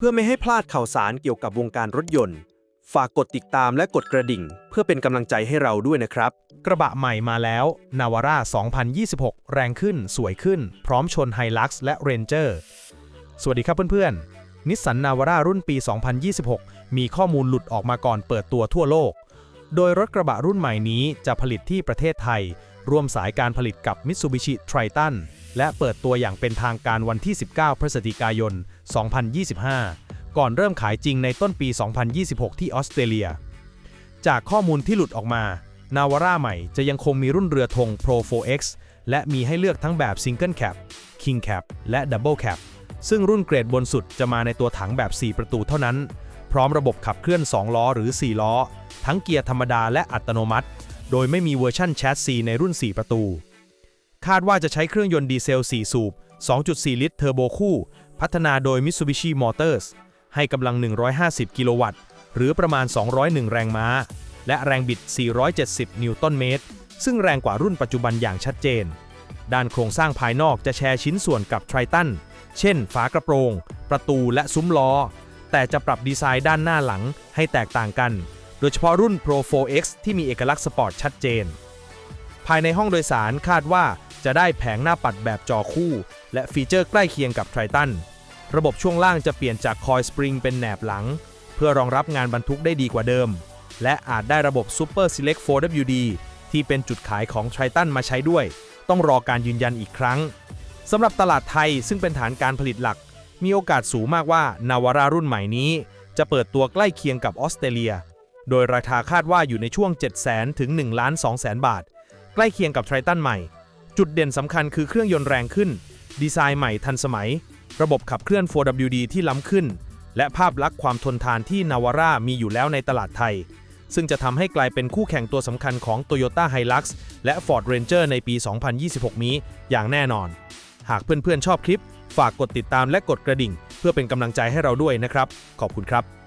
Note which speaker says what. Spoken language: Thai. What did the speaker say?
Speaker 1: เพื่อไม่ให้พลาดข่าวสารเกี่ยวกับวงการรถยนต์ ฝากกดติดตามและกดกระดิ่ง เพื่อเป็นกำลังใจให้เราด้วยนะครับ
Speaker 2: กระบะใหม่มาแล้ว Navara 2026 แรงขึ้น สวยขึ้น พร้อมชน Hilux และ Ranger สวัสดีครับเพื่อนๆ นิสสัน Navara รุ่นปี 2026 มีข้อมูลหลุดออกมาก่อนเปิดตัวทั่วโลก โดยรถกระบะรุ่นใหม่นี้จะผลิตที่ประเทศไทย ร่วมสายการผลิตกับ Mitsubishi Triton และเปิดตัวอย่างเป็นทางการวันที่ 19 พฤศจิกายน 2025 ก่อนเริ่มขายจริงในต้นปี 2026 ที่ออสเตรเลีย จากข้อมูลที่หลุดออกมา นาวาร่าใหม่จะยังคงมีรุ่นเรือธง Pro 4X และมีให้เลือกทั้งแบบ Single Cab King Cab และ Double Cab ซึ่งรุ่นเกรดบนสุดจะมาในตัวถังแบบ 4 ประตูเท่านั้น พร้อมระบบขับเคลื่อน 2 ล้อหรือ 4 ล้อ ทั้งเกียร์ธรรมดาและอัตโนมัติ โดยไม่มีเวอร์ชั่นแชสซีในรุ่น 4 ประตู คาดว่าจะใช้เครื่องยนต์ดีเซล 4 สูบ 2.4 ลิตรเทอร์โบคู่ พัฒนาโดย Mitsubishi Motors ให้กำลัง 150 กิโลวัตต์ หรือประมาณ 201 แรงม้า และแรงบิด 470 นิวตันเมตร ซึ่งแรงกว่ารุ่นปัจจุบันอย่างชัดเจน ด้านโครงสร้างภายนอกจะแชร์ชิ้นส่วนกับ Triton เช่น ฝากระโปรง ประตูและซุ้มล้อ แต่จะปรับดีไซน์ด้านหน้าหลังให้แตกต่างกัน โดยเฉพาะรุ่น Pro 4X ที่มีเอกลักษณ์สปอร์ตชัดเจน ภายในห้องโดยสารคาดว่า จะได้แผงหน้าปัดแบบจอคู่ และฟีเจอร์ใกล้เคียงกับ Triton ระบบช่วงล่างจะเปลี่ยนจากคอยสปริงเป็นแหนบหลัง เพื่อรองรับงานบรรทุกได้ดีกว่าเดิม และอาจได้ระบบ Super Select 4WD ที่เป็นจุดขายของ Triton มาใช้ด้วย ต้องรอการยืนยันอีกครั้งสำหรับตลาดไทยซึ่งเป็นฐานการผลิตหลัก มีโอกาสสูงมากว่านาวารารุ่นใหม่นี้ จะเปิดตัวใกล้เคียงกับออสเตรเลีย โดยราคาคาดว่าอยู่ในช่วง 700,000ถึง1ล้าน2แสนบาท ใกล้เคียงกับ Triton ใหม่ จุดเด่นสำคัญคือเครื่องยนต์แรงขึ้น ดีไซน์ใหม่ทันสมัย ระบบขับเคลื่อน 4WD ที่ล้ำขึ้น และภาพลักษณ์ความทนทานที่นาวาร่ามีอยู่แล้วในตลาดไทย ซึ่งจะทำให้กลายเป็นคู่แข่งตัวสำคัญของ Toyota Hilux และ Ford Ranger ในปี 2026 นี้อย่างแน่นอน หากเพื่อนๆชอบคลิป ฝากกดติดตามและกดกระดิ่ง เพื่อเป็นกำลังใจให้เราด้วยนะครับ ขอบคุณครับ